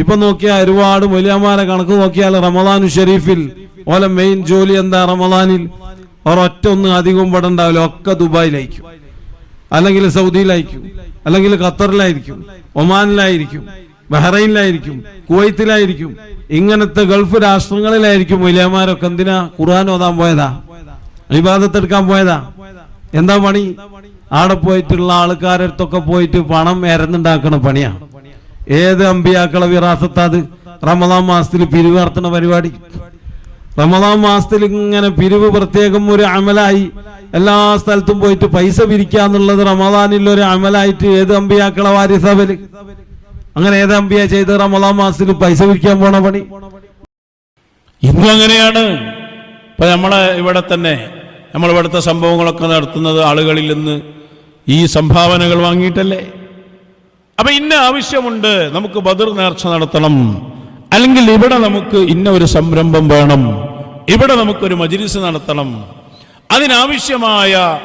ഇപ്പൊ നോക്കിയാൽ ഒരുപാട് മൊലിയന്മാരെ കണക്ക് നോക്കിയാൽ റമദാനു ഷെരീഫിൽ ഓലെ മെയിൻ ജോലി എന്താ റമദാനിൽ? ഒരൊറ്റ ഒന്നും അധികം ഇവിടെ ഉണ്ടാവില്ല ഒക്കെ ദുബായിലായിരിക്കും. അല്ലെങ്കിൽ സൗദിയിലായിരിക്കും. അല്ലെങ്കിൽ ഖത്തറിലായിരിക്കും. ഒമാനിലായിരിക്കും. ബഹ്റൈനിലായിരിക്കും. കുവൈത്തിലായിരിക്കും. ഇങ്ങനത്തെ ഗൾഫ് രാഷ്ട്രങ്ങളിലായിരിക്കും മൊലിയന്മാരൊക്കെ എന്തിനാ? ഖുർആൻ ഓതാൻ പോയതാ? വിവാദത്തെടുക്കാൻ പോയതാ? എന്താ പണി? ആടെ പോയിട്ടുള്ള ആൾക്കാരടുത്തൊക്കെ പോയിട്ട് പണം എരന്നുണ്ടാക്കണ പണിയാ. ഏത് അമ്പിയാക്കളെ വിറാസത്താത്? റമദാൻ മാസത്തിൽ പിരിവ് നടത്തുന്ന പരിപാടി. റമദാൻ മാസത്തിൽ ഇങ്ങനെ പിരിവ് പ്രത്യേകം ഒരു അമലായി. എല്ലാ സ്ഥലത്തും പോയിട്ട് പൈസ പിരിക്കുക എന്നുള്ളത് റമദാനിൽ ഒരു അമലായിട്ട് ഏത് അമ്പിയാക്കളെ വാരിസഭൽ അങ്ങനെ ഏത് അമ്പിയ ചെയ്ത് റമദാൻ മാസത്തിൽ പൈസ പിരിക്കാൻ പോണ പണി? ഇന്നും അങ്ങനെയാണ്. ഇപ്പൊ നമ്മളെ ഇവിടെ തന്നെ നമ്മളിവിടുത്തെ സംഭവങ്ങളൊക്കെ നടത്തുന്നത് ആളുകളിൽ നിന്ന് ഈ സംഭാവനകൾ വാങ്ങിയിട്ടല്ലേ? അപ്പൊ ഇന്ന ആവശ്യമുണ്ട് നമുക്ക് ബദർ നേർച്ച നടത്തണം. അല്ലെങ്കിൽ ഇവിടെ നമുക്ക് ഇന്ന ഒരു സംരംഭം വേണം. ഇവിടെ നമുക്കൊരു മജിലിസ് നടത്തണം. അതിനാവശ്യമായ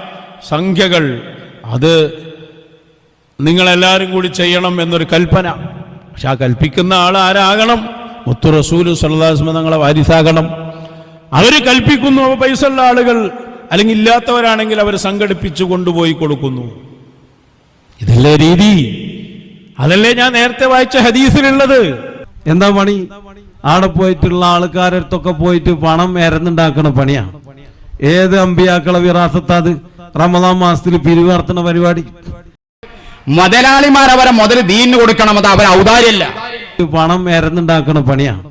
സംഖ്യകൾ അത് നിങ്ങളെല്ലാവരും കൂടി ചെയ്യണം എന്നൊരു കൽപ്പന. പക്ഷെ ആ കൽപ്പിക്കുന്ന ആൾ ആരാകണം? മുത്തു റസൂലു സല്ലാസ്മ തങ്ങളെ വാരിസാകണം. അവർ കൽപ്പിക്കുന്നു അവ പൈസ ഉള്ള ആളുകൾ അല്ലെങ്കിൽ ഇല്ലാത്തവരാണെങ്കിൽ അവർ സംഘടിപ്പിച്ചു കൊണ്ടുപോയി കൊടുക്കുന്നു. ഇതല്ലേ രീതി? അതല്ലേ ഞാൻ നേരത്തെ വായിച്ച ഹദീസിലുള്ളത്? എന്താ പണി? ആടെ പോയിട്ടുള്ള ആൾക്കാരടുത്തൊക്കെ പോയിട്ട് പണം എരന്നുണ്ടാക്കണ പണിയാണ് ഏത് അമ്പിയാക്കളെ വിറാസത്താത് റമദാൻ മാസത്തിൽ പിരിവ് നടത്തുന്ന പരിപാടി. മുതലാളിമാർ അവരെ മുതൽ ദീനിന് കൊടുക്കണം അത് അവരെ ഔദാര്യല്ല പണം എരന്നുണ്ടാക്കണ പണിയാണ്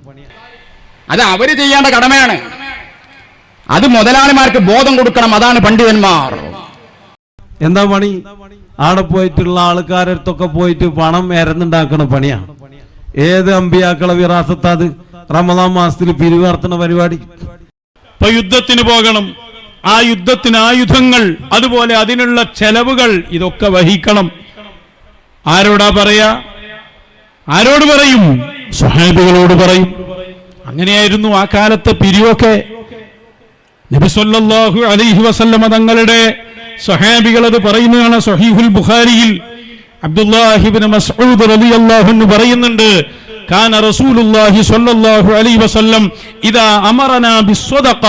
അത് അവർ ചെയ്യേണ്ട കടമയാണ്. അത് മുതലാളിമാർക്ക് ബോധം കൊടുക്കണം അതാണ് പണ്ഡിതന്മാർ. എന്താ പണി? ആടെ പോയിട്ടുള്ള ആൾക്കാരടുത്തൊക്കെ പോയിട്ട് പണം എരന്നുണ്ടാക്കണ പണിയാ. ഏത് അമ്പിയാക്കളെ വിറാസത്താത് റമദാൻ മാസത്തിൽ പിരിവാർത്തണ പരിപാടി. ഇപ്പൊ യുദ്ധത്തിന് പോകണം. ആ യുദ്ധത്തിന് ആയുധങ്ങൾ അതുപോലെ അതിനുള്ള ചെലവുകൾ ഇതൊക്കെ വഹിക്കണം. ആരോടാ പറയാ? ആരോട് പറയും? സ്വഹാബികളോട് പറയും. അങ്ങനെയായിരുന്നു ആ കാലത്തെ പിരിവൊക്കെ. നബി സല്ലല്ലാഹു അലൈഹി വസല്ലമ തങ്ങളുടെ സ്വഹാബികൾ അത് പറയുന്നതാണ് സഹീഹുൽ ബുഖാരിയിൽ. അബ്ദുല്ലാഹിബ്നു മസ്ഊദ് റളിയല്ലാഹു അൻഹു പറയുന്നുണ്ട് കാന റസൂലുള്ളാഹി സ്വല്ലല്ലാഹു അലൈഹി വസല്ലം ഇദാ അമറനാ ബിസ്സദഖ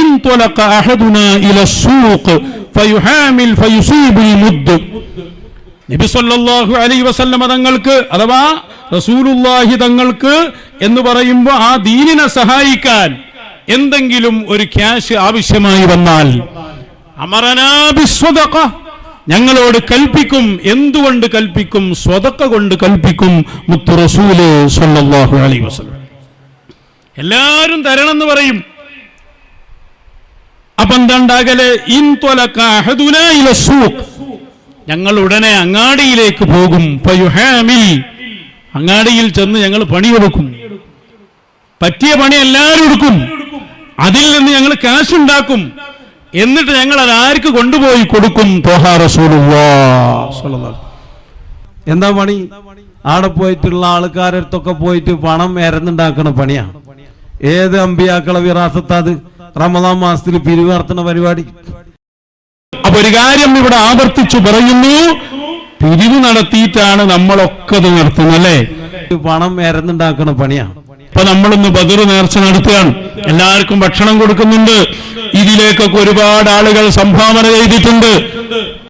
ഇൻ തലഖ അഹദുനാ ഇല സൂഖ് ഫയുഹാമിൽ ഫയുസീബുൽ മുദ്. നബി സല്ലല്ലാഹു അലൈഹി വസല്ലമ തങ്ങൾക്ക് അഥവാ റസൂലുള്ളാഹി തങ്ങൾക്ക് എന്ന് പറയുമ്പോൾ ആ ദീനിനെ സഹായിക്കാൻ എന്തെങ്കിലും ഒരു ക്യാഷ് ആവശ്യമായി വന്നാൽ അമരനാഭിസ്വത ഞങ്ങളോട് കൽപ്പിക്കും. എന്തുകൊണ്ട് കൽപ്പിക്കും? സ്വതക്ക കൊണ്ട് കൽപ്പിക്കും മുത്തു റസൂൽ സല്ലല്ലാഹു അലൈഹി വസല്ലം. എല്ലാരും തരണം എന്ന് പറയും അപ്പൊ ഞങ്ങൾ ഉടനെ അങ്ങാടിയിലേക്ക് പോകും. അങ്ങാടിയിൽ ചെന്ന് ഞങ്ങൾ പണിയെടുക്കും. പറ്റിയ പണി എല്ലാവരും എടുക്കും. അതിൽ നിന്ന് ഞങ്ങൾ കാശ് ഉണ്ടാക്കും. എന്നിട്ട് ഞങ്ങൾ അത് ആർക്ക് കൊണ്ടുപോയി കൊടുക്കും? എന്താ പണി? ആടെ പോയിട്ടുള്ള ആൾക്കാരടുത്തൊക്കെ പോയിട്ട് പണം എരന്നുണ്ടാക്കണ പണിയാണ് ഏത് അമ്പിയാക്കളെ വിറാസത്താത് റമദാൻ മാസത്തിൽ പിരിവർത്തണ പരിപാടി. അപ്പൊ ഒരു കാര്യം ഇവിടെ ആവർത്തിച്ചു പറയുന്നു. പിരിവ് നടത്തിയിട്ടാണ് നമ്മളൊക്കെ ഇത് നടത്തുന്നത് അല്ലേ? പണം എരന്നുണ്ടാക്കണ പണിയാണ് ഇപ്പൊ നമ്മളൊന്ന് ബദർ നേർച്ച നടത്തുകയാണ്. എല്ലാവർക്കും ഭക്ഷണം കൊടുക്കുന്നുണ്ട്. ഇതിലേക്കൊക്കെ ഒരുപാട് ആളുകൾ സംഭാവന ചെയ്തിട്ടുണ്ട്.